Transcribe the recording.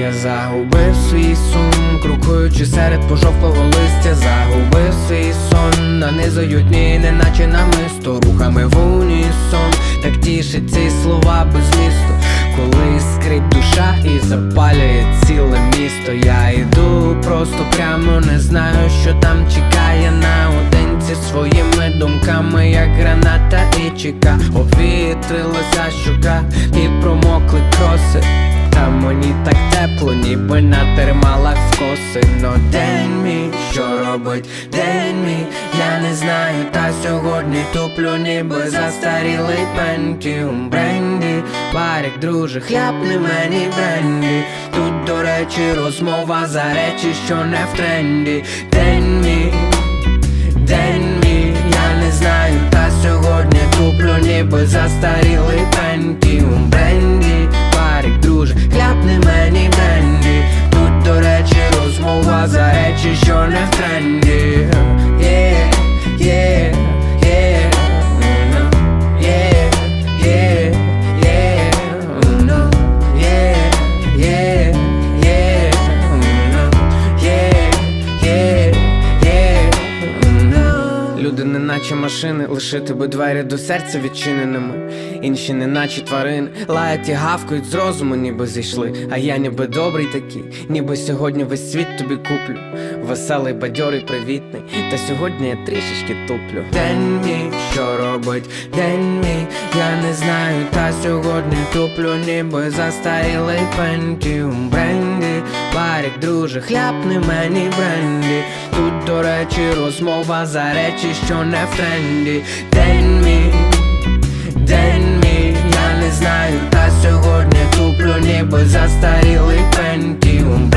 Я загубив свій сум, крокуючи серед пожовклого листя, загубив свій сон, нанизують дні, неначе намисто. Рухами в унісон, так тішить ці слова без місту, коли іскрить душа і запалює ціле місто. Я йду просто прямо, не знаю, що там чекає. Наодинці своїми думками, як граната і чека, обвітрилася щука і промокли кроси. Та мені ніби на термалах скоси Но день мій, що робить? День мій, я не знаю, та сьогодні туплю, ніби застарілий пентіум бренді Барик, друже, хляпни мені бренді. Тут, до речі, розмова за речі, що не в тренді. День мій, день мій, розмова за речі, що не в тренді Yeah, yeah, yeah, Люди не наче машини, лише тебе двері до серця відчиненими. Інші не наче тварини, лаять і гавкають з розуму, ніби зійшли. А я ніби добрий такий, ніби сьогодні весь світ тобі куплю. Веселий, бадьорий, привітний. Та сьогодні я трішечки туплю. День мій, що робить день мій, я не знаю, та сьогодні туплю, ніби застарілий пентіум бренді. Барик, друже, хляпни мені бренді. До речі, розмова за речі, що не в тренді. День мій, день мій, я не знаю, та сьогодні туплю, ніби застарілий пентіум